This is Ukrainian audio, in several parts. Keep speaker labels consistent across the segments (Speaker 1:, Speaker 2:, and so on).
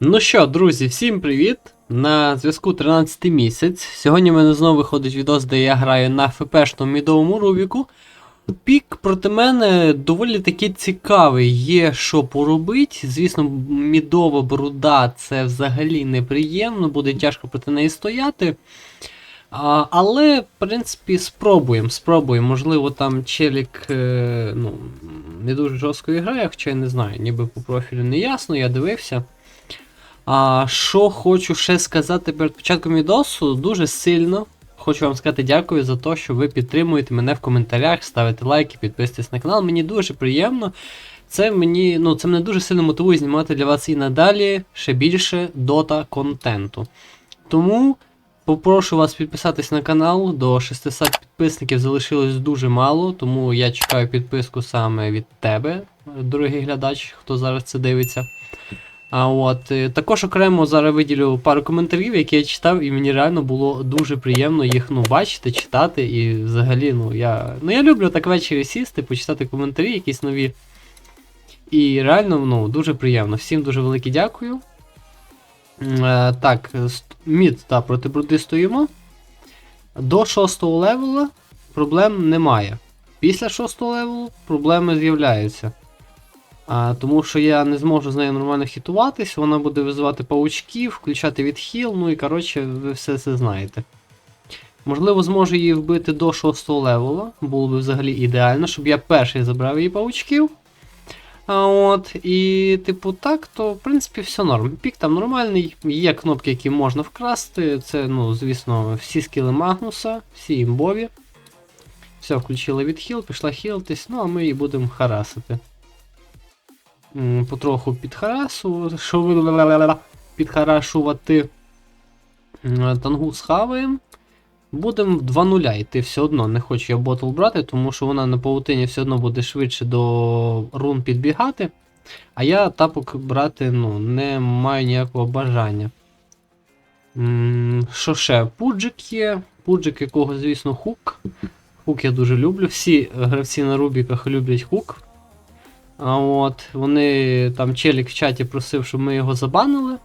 Speaker 1: Ну що, друзі, всім привіт! На зв'язку 13 місяць. Сьогодні в мене знову виходить відос, де я граю на ФПшному мідовому Рубіку. Пік проти мене доволі таки цікавий, є що поробити. Звісно, мідова бруда це взагалі неприємно, буде тяжко проти неї стояти. А, але, в принципі, спробуємо. Спробуємо. Можливо, там челік е, ну, не дуже жорстко грає, хоча я не знаю, ніби по профілю не ясно, я дивився. А що хочу ще сказати перед початком відосу, дуже сильно хочу вам сказати дякую за те, що ви підтримуєте мене в коментарях, ставите лайки, підписуєтесь на канал. Мені дуже приємно. Це мені, ну, це мене дуже сильно мотивує знімати для вас і надалі ще більше дота контенту. Тому попрошу вас підписатись на канал. До 600 підписників залишилось дуже мало, тому я чекаю підписку саме від тебе, дорогий глядач, хто зараз це дивиться. А от е, також окремо зараз виділю пару коментарів, які я читав, і мені реально було дуже приємно їх ну, бачити, читати. І взагалі, ну я. Ну я люблю так ввечері сісти, почитати коментарі, якісь нові. І реально, ну, дуже приємно. Всім дуже велике дякую. Е, так, мід та проти бруди стоїмо. До 6 левела проблем немає. Після 6 левелу проблеми з'являються. А, тому що я не зможу з нею нормально хітуватись, вона буде визивати паучків, включати відхил, ну і коротше, ви все це знаєте. Можливо, зможу її вбити до 6 левела, було б взагалі ідеально, щоб я перший забрав її паучків. А от, і, типу, так, то в принципі все норм. Пік там нормальний, є кнопки, які можна вкрасти. Це, ну, звісно, всі скіли Магнуса, всі імбові. Все, включили відхил, пішла хілитись, ну а ми її будемо харасити. Потроху підхарасу, підхарашувати. Тангу схаваємо. Будемо в 2-0 йти все одно. Не хочу я ботл брати, тому що вона на паутині все одно буде швидше до рун підбігати. А я тапок брати ну, не маю ніякого бажання. Що ще? Пуджик є. Пуджик, якого, звісно, хук. Хук я дуже люблю. Всі гравці на Рубіках люблять хук. От, вони там челік в чаті просив, щоб ми його забанили.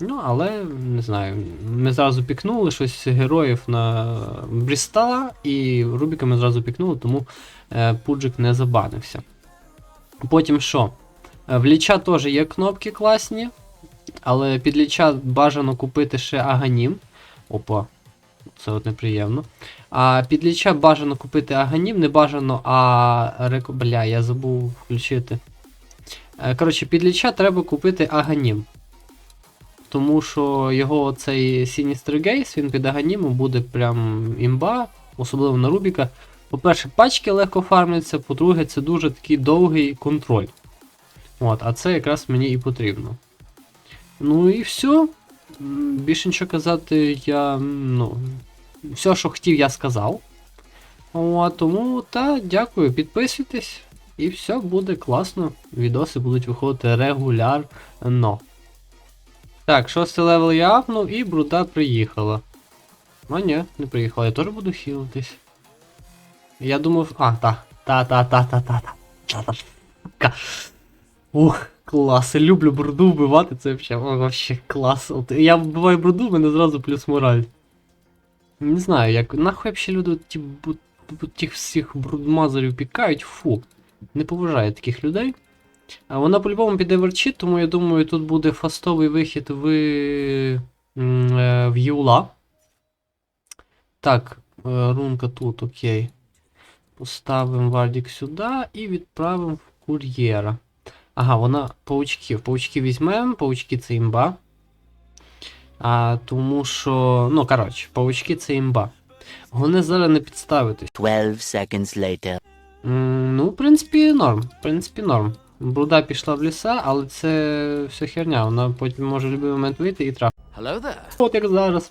Speaker 1: Ну, але не знаю, ми зразу пікнули щось героїв на Брістала, і Рубіка ми зразу пікнули, тому е, Пуджик не забанився. Потім що? Е, В ліча теж є кнопки класні, але під ліча бажано купити ще Аганім. Опа, це от неприємно. А під ліча бажано купити Аганім, не бажано, а реко... Бля, я забув включити. Е, Коротше, під ліча треба купити Аганім. Тому що його цей Sinister Gaze, він під Аганімом буде прям імба, особливо на Рубіка. По-перше, пачки легко фармляться, по-друге, це дуже такий довгий контроль. От, а це якраз мені і потрібно. Ну і все. Більше нічого казати я. ну. Все, що хотів, я сказав. От, тому та, дякую, підписуйтесь. І все буде класно. Відоси будуть виходити регулярно. Так, шостий левел я апнув і бруда приїхала. А ні, не приїхала, я теж буду хілитись. Я думав. А, та. Та-та-та-та-та-та. Та-та. Ух, клас. Люблю бруду вбивати, це вообще клас. Я вбиваю бруду, в мене зразу плюс мораль. Не знаю, як. Нахуй вообще люди ті, бу- тих всіх брудмазерів пікають, фу. Не поважаю таких людей. А вона по-любому піде верчить, тому я думаю, тут буде фастовий вихід в, е, в Юла. Так, е, рунка тут, окей. Поставимо вардік сюди і відправимо в кур'єра. Ага, вона паучків. Паучки візьмемо, паучки це імба. А, тому що. Ну, коротше, паучки це імба. Головне зараз не підставитись.
Speaker 2: 12 seconds later.
Speaker 1: М, Ну, в принципі, норм. В принципі, норм. Бруда пішла в ліса, але це все херня. Вона потім може в будь-який момент вийти і трапити.
Speaker 2: Hello there.
Speaker 1: От як зараз.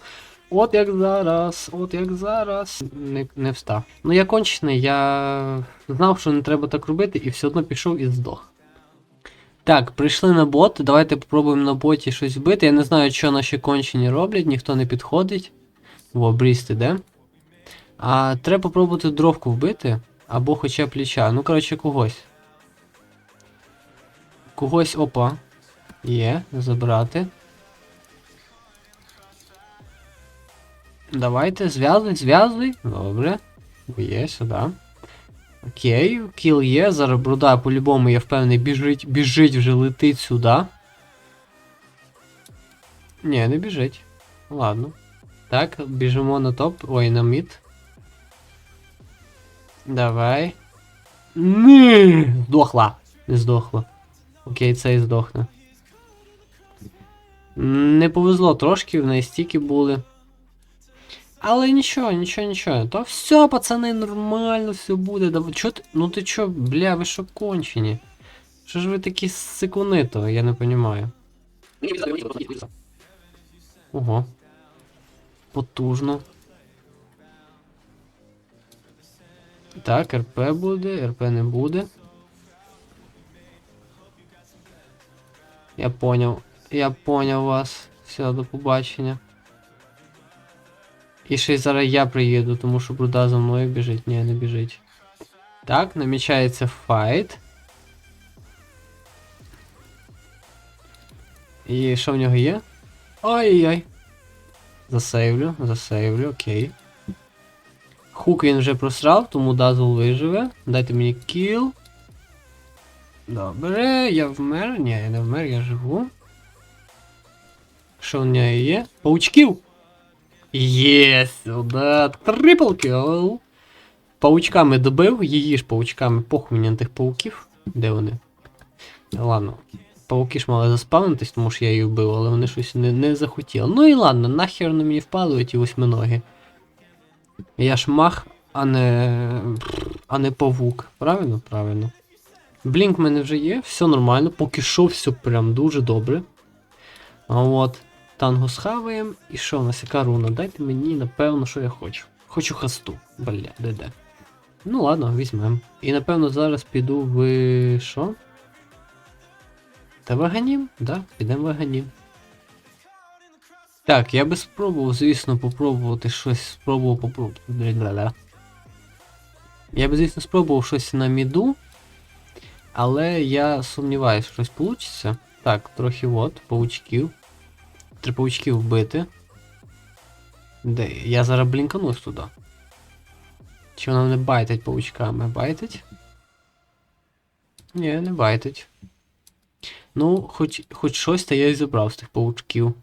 Speaker 1: От як зараз, от як зараз. Не, не встав. Ну я кончений, я знав, що не треба так робити, і все одно пішов і здох. Так, прийшли на бот. Давайте попробуємо на боті щось вбити. Я не знаю, що наші кончені роблять, ніхто не підходить. Во, бріст іде. А треба попробувати дровку вбити. Або хоча б пліча. Ну, коротше, когось. Когось, опа. Є, забрати. Давайте, зв'язуй, зв'язуй. Добре. Є, сюди. Окей, кіл є. Зараз бруда по-любому, я впевнений, біжить, біжить вже летить сюди. Ні, не біжить. Ладно. Так, біжимо на топ. Ой, на мід. Давай. Ні, здохла. Не здохла. Окей, це і здохне. Не повезло трошки, в неї стільки були. Але нічого, нічого, нічого. То все, пацани, нормально все буде. Дав... Чо ти? Ну ти чо, бля, ви що кончені? Що ж ви такі сикуни то, я не розумію. Ого. Потужно. Так, РП буде, РП не буде. Я поняв. Я поняв вас. Все, до побачення. І ще й зараз я приїду, тому що бруда за мною біжить. Ні, не біжить. Так, намічається файт. І що в нього є? Ай-яй-яй. Засейвлю, засейвлю, окей. Хук він вже просрав, тому Дазл виживе. Дайте мені кіл. Добре, я вмер. Ні, я не вмер, я живу. Що в нього є? Паучків! Є, сюди. Трипл кіл. Паучками добив, її ж паучками похуй на тих пауків. Де вони? Ладно. Пауки ж мали заспавнитись, тому що я її вбив, але вони щось не, не захотіли. Ну і ладно, нахер на мені впали ті восьминоги. Я ж мах, а не. а не павук. Правильно? Правильно. Блінк в мене вже є, все нормально, поки що все прям дуже добре. А от. Танго схаваємо. І що у нас яка руна? Дайте мені, напевно, що я хочу. Хочу хасту. Бля, де де. Ну ладно, візьмем. І напевно зараз піду в. що? Та ваганім? Да, підемо ваганім. Так, я би спробував, звісно, попробувати щось. Спробував попробувати. Я би, звісно, спробував щось на міду. Але я сумніваюся, що щось вийде. Так, трохи от, паучків. Три паучків вбити. Де? Я зараз блінканусь туди. Чи вона не байтить паучками? Байтить? Ні, не байтить. Ну, хоч, хоч щось та я і забрав з тих паучків.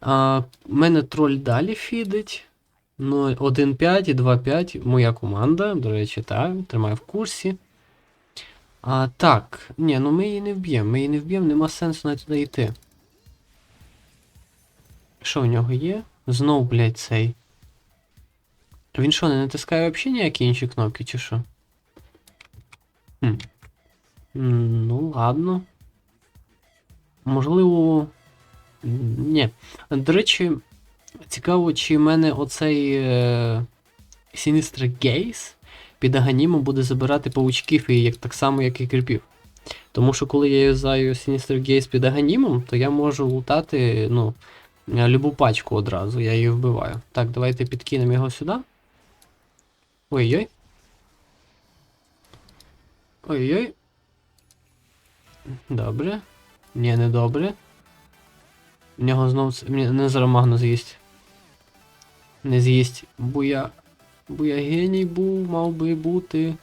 Speaker 1: А, мене троль далі фідить. Ну, 1.5 і 2.5 моя команда, до речі, так, тримаю в курсі. А, так, ні, ну ми її не вб'ємо, ми її не вб'ємо, нема сенсу навіть туди йти. Що в нього є? Знов, блядь, цей. Він що, не натискає взагалі ніякі інші кнопки, чи що? Хм. Ну, ладно. Можливо. Ні. До речі, цікаво, чи в мене оцей е... Sinister Gaze під Аганіму буде забирати паучків і як, так само, як і кріпів. Тому що коли я юзаю Sinister Gaze під Аганімом, то я можу лутати, ну, любу пачку одразу, я її вбиваю. Так, давайте підкинемо його сюди. Ой-ой. Ой-ой. Добре. Ні, не добре. В нього знову не зараз з'їсть. Не з'їсть. Бо я. Бо я геній був, мав би бути.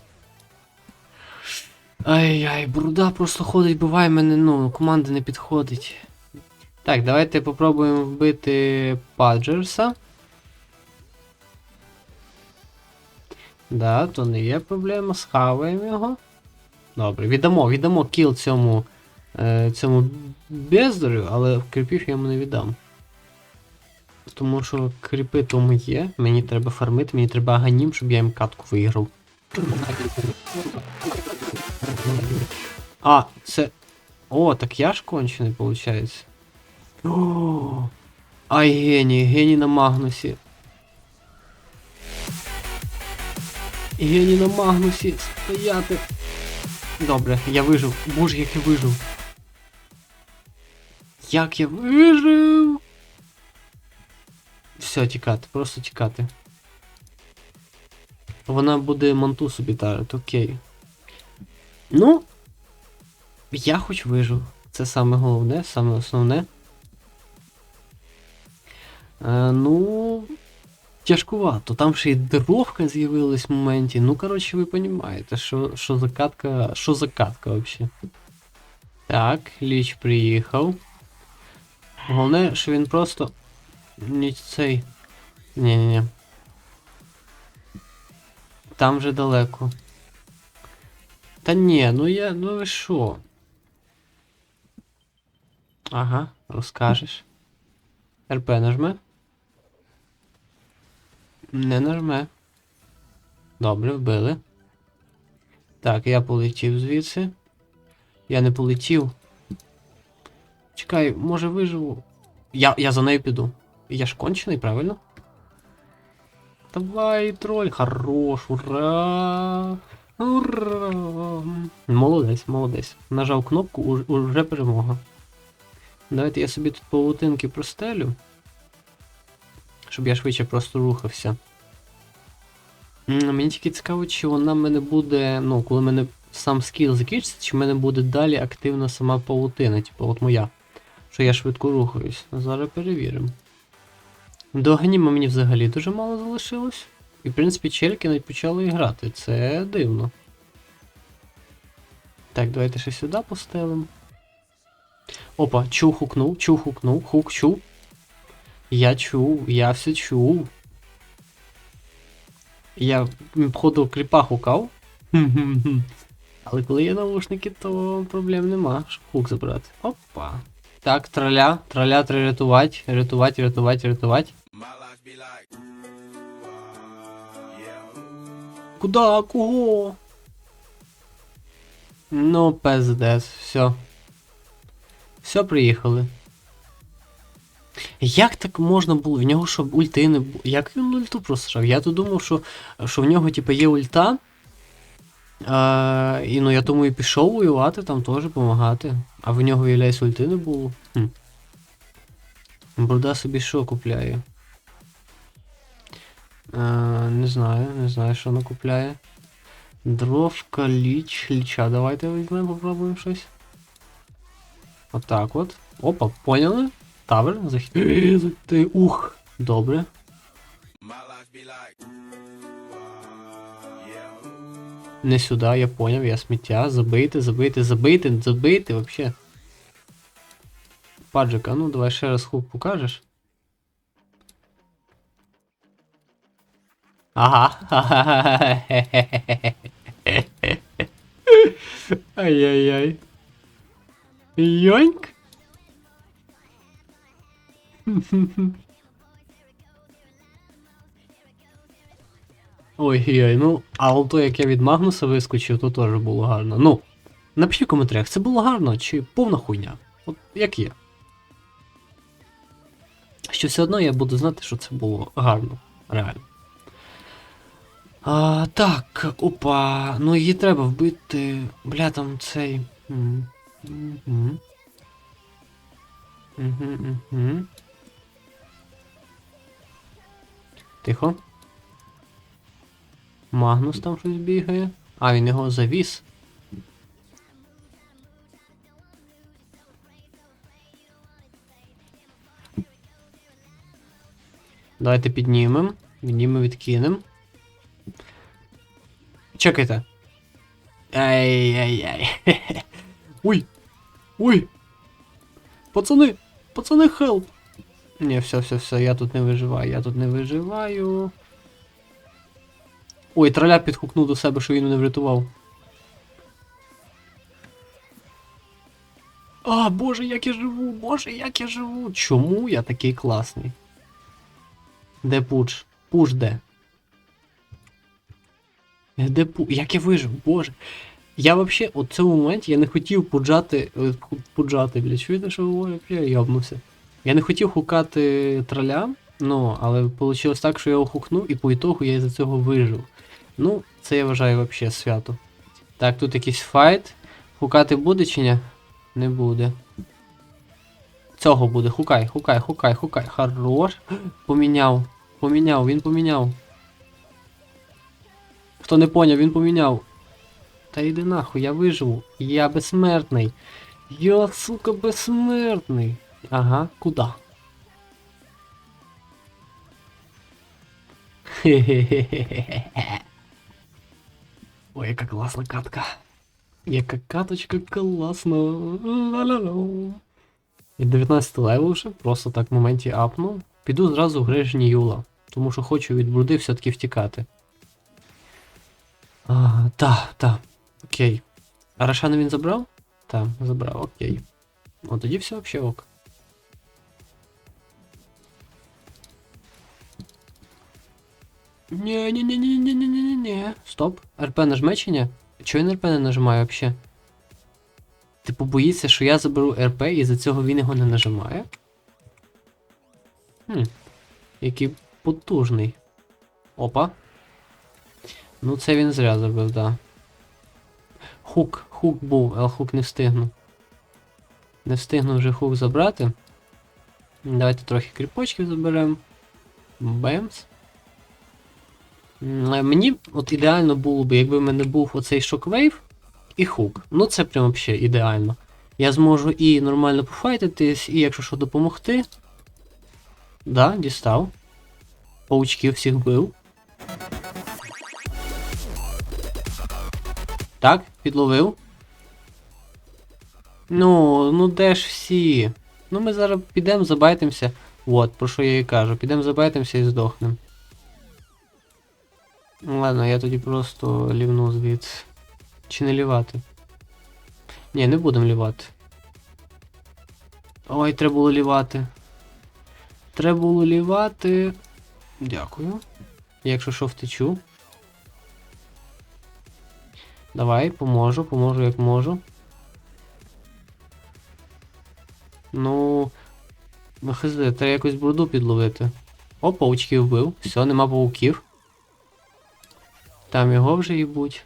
Speaker 1: Ай-яй, бруда просто ходить, буває мене, ну, команда не підходить. Так, давайте попробуємо вбити Паджерса. Да, то не є проблема, схаваємо його. Добре, віддамо, віддамо кіл цьому, е, цьому бездарю, але кріпів я йому не віддам. Тому що кріпи тому є, мені треба фармити, мені треба аганім, щоб я їм катку виграв. А, це. О, так я ж кончений, виходить. О, Ай, геній, геній на Магнусі. Геній на Магнусі, стояти. Добре, я вижив. Боже, як я вижив. Як я вижив. Все, тікати, просто тікати. Вона буде манту собі тарити, окей. Ну. Я хоч вижив. Це саме головне, саме основне. Е, ну. Тяжкувато. Там ще й дровка з'явилась в моменті. Ну, коротше, ви розумієте, що, що за катка. Що за катка взагалі. Так, Ліч приїхав. Головне, що він просто. Ні, цей. Ні-ні-ні. Там вже далеко. Та ні, ну я. Ну ви що? Ага, розкажеш. РП нажме. Не нажме. Добре, вбили. Так, я полетів звідси. Я не полетів. Чекай, може виживу. Я, я за нею піду. Я ж кончений, правильно? Давай, троль, хорош, ура! Ура! Молодець, молодець. Нажав кнопку, уже перемога. Давайте я собі тут павутинки простелю. Щоб я швидше просто рухався. Мені тільки цікаво, чи вона мене буде, ну, коли в мене сам скіл закінчиться, чи в мене буде далі активна сама павутина, типу, от моя. Що я швидко рухаюсь. Зараз перевіримо. До Аніма мені взагалі дуже мало залишилось. І, в принципі, челіки навіть почали грати. Це дивно. Так, давайте ще сюди постелимо. Опа, чу хукнув, чу хукнув, хук чув. Я чув, я все чув. Я м, походу кріпа хукав. Але коли є наушники, то проблем нема, щоб хук забрати. Опа. Так, траля, траля треба рятувати, рятувати, рятувати, рятувати. Куда? Кого? Ну, пиздец, все. Все, приїхали. Як так можна було? В нього що ульти не було. Як він ульту просрав? Я то думав, що, що в нього, типу, є ульта. А, і ну я тому і пішов воювати, там теж допомагати. А в нього, виявляється, ульти не було. Хм. Бруда собі що купляє? А, не знаю, не знаю, що вона купляє. Дровка, ліч, ліча. Давайте візьмемо, попробуємо щось. Отак от. Опа, поняли? Тавер, захід. Ти ух. Добре. Не сюди, я поняв, я сміття. Забити, забити, забити, забити, вообще. Паджик, а ну давай ще раз хук покажеш. Ага. Ай-яй-яй. Йоньк. Ой-ой, ну, а от то, як я від Магнуса вискочив, то теж було гарно. Ну, напишіть в коментарях, це було гарно чи повна хуйня. От як є. Що все одно я буду знати, що це було гарно. Реально. А, так, опа. Ну її треба вбити. Бля, там цей. Мгм. Мгм, мгм. Тихо. Магнус там щось бігає. А, він його завіс. Давайте піднімемо. Піднімемо, відкинемо. Чекайте. Ай-яй-яй. Ой! Ой! Пацани! Пацани, хелп! Ні, все, все, все, я тут не виживаю, я тут не виживаю. Ой, траля підхукнув до себе, що він мене врятував. А, боже, як я живу, боже, як я живу. Чому я такий класний? Де пуч? Пуч де? Де пу... Як я вижив, боже. Я вообще, от цьому моменті я не хотів пуджати. е, Пуджати, бля, чуєте, що говорю? Я йобнувся. Я не хотів хукати траля, ну, але вийшло так, що я його хукнув, і по ітогу я із-за цього вижив. Ну, це я вважаю вообще свято. Так, тут якийсь файт. Хукати буде чи ні? Не буде. Цього буде. Хукай, хукай, хукай, хукай. Хорош. Поміняв. Поміняв, він поміняв. Хто не поняв, він поміняв. Та йди нахуй, я виживу. Я безсмертний. Я, сука, безсмертний. Ага, куда? Хе-хе-хе-хе-хе. Ой, яка класна катка. Яка каточка класна. Ла-ла-ла. І 19 левел вже, просто так в моменті апну. Піду зразу в грежні Юла, тому що хочу від бруди все-таки втікати. А, та, та. Окей. А Рошана він забрав? Так, забрав, окей. О, тоді все взагалі ок. Ні, ні, ні, ні, ні, ні, ні, ні. Стоп. РП нажме чи ні? Чого він РП не нажимає взагалі? Типу боїться, що я заберу РП і за цього він його не нажимає? Хм. Який потужний. Опа. Ну це він зря зробив, да. Хук, хук був, але хук не встигну. Не встигну вже хук забрати. Давайте трохи кріпочків заберемо. Бемс. Е, Мені от ідеально було б, якби в мене був оцей шоквейв і хук. Ну це прям взагалі ідеально. Я зможу і нормально пофайтитись, і якщо що допомогти. Да, дістав. Паучків всіх бив. Так, підловив. Ну, ну де ж всі? Ну ми зараз підемо, забайтимося. От, про що я і кажу. Підемо забайтимося і здохнемо. Ну ладно, я тоді просто лівну звідси. Чи не лівати? Ні, не будемо лівати. Ой, треба було лівати. Треба було лівати. Дякую. Якщо що втечу. Давай, поможу, поможу як можу. Ну. Хз, треба якось бруду підловити. О, паучків вбив. Все, нема пауків. Там його вже їбуть.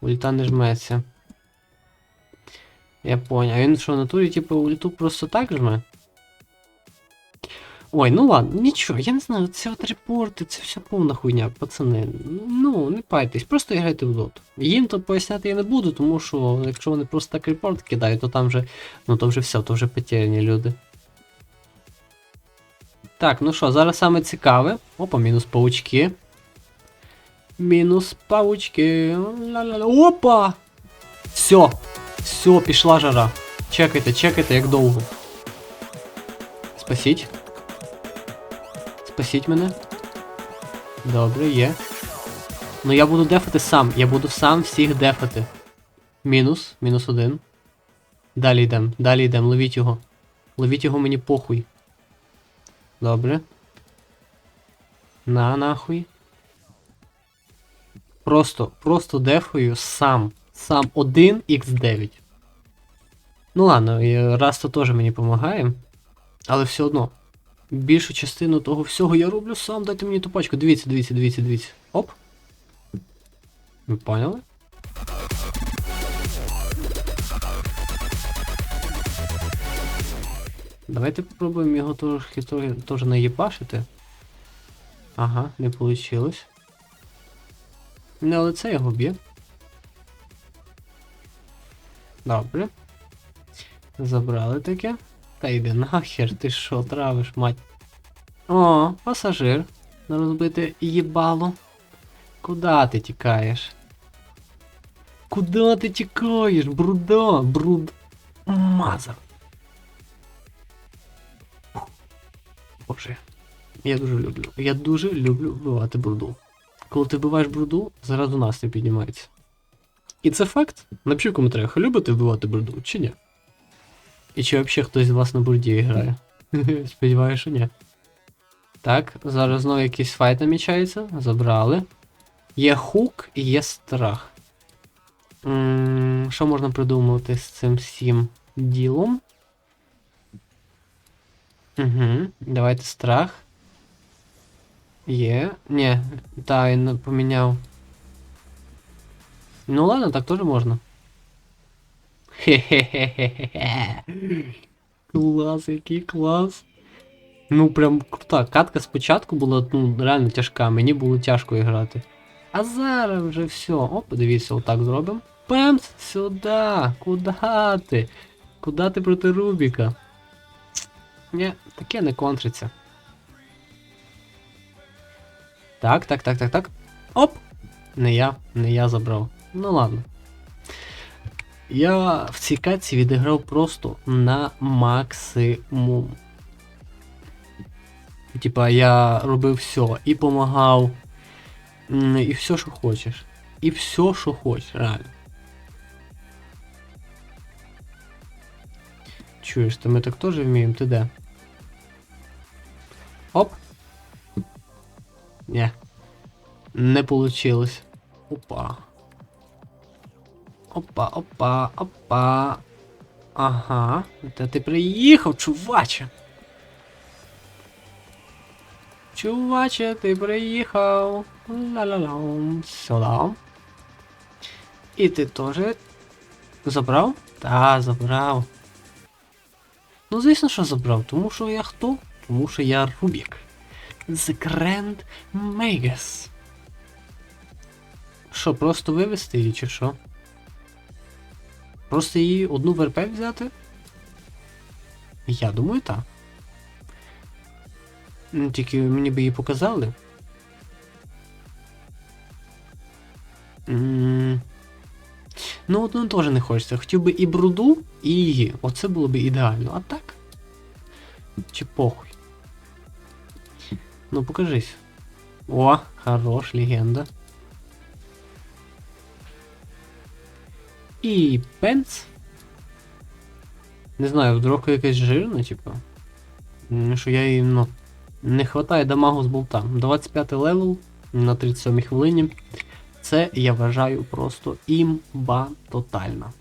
Speaker 1: Ульта не жметься. Я понял. А він що в натурі, типу, ульту просто так жме? Ой, ну ладно, нічого, я не знаю, це от репорти, це все повна хуйня, пацани. Ну, не пайтесь, просто грайте в доту. Їм то поясняти я не буду, тому що якщо вони просто так репорт кидають, то там вже, ну то вже все, то вже потеряні люди. Так, ну що, зараз саме цікаве. Опа, мінус паучки. Мінус паучки. Ла-ла-ла. Опа! Все, все, пішла жара. Чекайте, чекайте, як довго. Спасіть. Спасіть мене. Добре, є. Ну я буду дефати сам. Я буду сам всіх дефати. Мінус, мінус один. Далі йдем, далі йдем, ловіть його. Ловіть його мені похуй. Добре. На нахуй. Просто, просто дефаю сам. Сам 1х9. Ну ладно, і Раста теж мені допомагає. Але все одно. Більшу частину того всього я роблю сам. Дайте мені ту пачку. Дивіться, дивіться, дивіться, дивіться. Оп. Ви поняли? Давайте попробуємо його трохи теж наїбашити. Ага, не вийшло. Не, але це його б'є. Добре. Забрали таке. Та йди нахер, ти що травиш, мать. О, пасажир. На розбите їбало. Куда ти тікаєш? Куда ти тікаєш? Бруда, бруд. Мазер. Боже. Я дуже люблю. Я дуже люблю вбивати бруду. Коли ти вбиваєш бруду, зразу настрій піднімається. І це факт. Напишіть в коментарях, любите вбивати бруду чи ні? І чи взагалі хтось з вас на бурді грає? Сподіваюся, що ні. Так, зараз знову якийсь файт намічається. Забрали. Є хук і є страх. Що можна придумати з цим всім ділом? Угу, давайте страх. Є. Ні, та, він поміняв. Ну ладно, так теж можна. Хе-хе-хе-хе-хе. Клас, який клас. Ну прям крута. Катка спочатку була ну, реально тяжка, мені було тяжко грати. А зараз вже все. О, подивіться, отак зробимо. Пемс, сюди! Куда ти? Куда ти проти Рубіка? Ні, таке не контриться. Так, так, так, так, так. Оп! Не я, не я забрав. Ну ладно. Я в цій катці відіграв просто на максимум. Типа я робив все і помагав. І все, що хочеш. І все, що хочеш, реально. Чуєш, то ми так теж вміємо, ти де? Ні. Не получилось. Опа. Опа, опа, опа. Ага. Та ти приїхав, чуваче. Чуваче, ти приїхав. Ла-ла-ла. Сюди. І ти теж забрав? Та, забрав. Ну, звісно, що забрав, тому що я хто? Тому що я Рубік. The Grand Magus. Що, просто вивести її чи що? Просто її одну в РП взяти? Я думаю, так. Ну, тільки мені би її показали. М, Ну, одну теж не хочеться. Хотів би і бруду, і її. Оце було б ідеально. А так? Чи похуй? Ну, покажись. О, хорош, легенда. І пенс. Не знаю, вдруг якась жирна, типу. Що я їй, ну, не хватає дамагу з болта. 25 левел на 37 хвилині. Це я вважаю просто імба тотальна.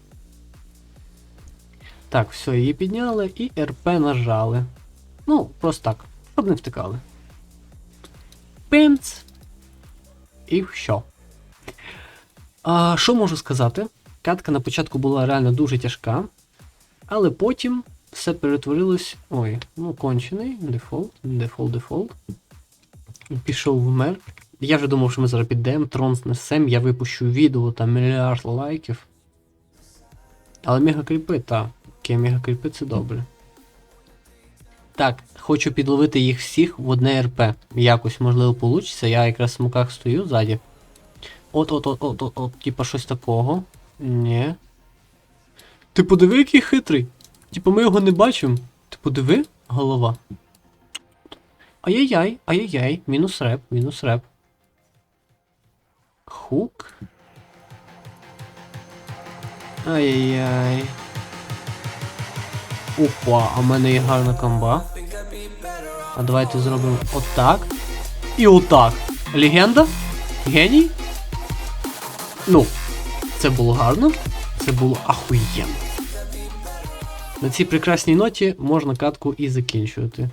Speaker 1: Так, все, її підняли і РП нажали. Ну, просто так, щоб не втикали. Пимц. І все. А, що можу сказати? Катка на початку була реально дуже тяжка, але потім все перетворилось. Ой, ну кончений, дефолт, дефолт, дефолт. Пішов вмер. Я вже думав, що ми зараз підемо, трон знесем, я випущу відео там мільярд лайків. Але мегакріпи, так. Окей, мегакріпи це добре. Так, хочу підловити їх всіх в одне РП. Якось, можливо, получиться. Я якраз в смуках стою ззаді. От-от-от-от-от, типа щось такого. Ні. Ти подиви, який хитрий. Типа ми його не бачимо. Ти подиви, голова. Ай-яй-яй, ай-яй-яй, мінус реп, мінус реп. Хук. Ай-яй-яй. Опа, а в мене є гарна комба. А давайте зробимо отак. І отак. Легенда? Геній? Ну, це було гарно. Це було ахуєнно. На цій прекрасній ноті можна катку і закінчувати.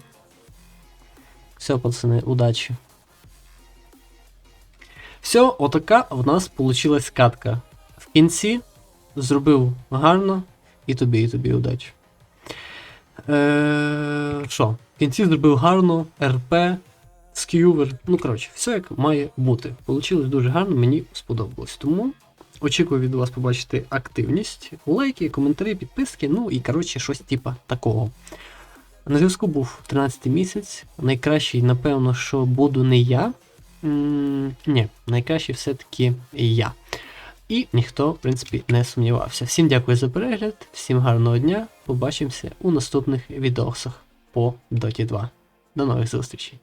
Speaker 1: Все, пацани, удачі. Все, отака в нас получилась катка. В кінці зробив гарно, і тобі, і тобі удачі. Е, Що? В кінці зробив гарно, РП, скювер. Ну, коротше, все як має бути. Получилось дуже гарно, мені сподобалось. Тому очікую від вас побачити активність, лайки, коментарі, підписки, ну і коротше, щось типа такого. На зв'язку був 13 місяць. Найкращий, напевно, що буду не я. М, ні, найкращий все-таки я. І ніхто, в принципі, не сумнівався. Всім дякую за перегляд, всім гарного дня. Побачимося у наступних відосах по Dota 2. До нових зустрічей!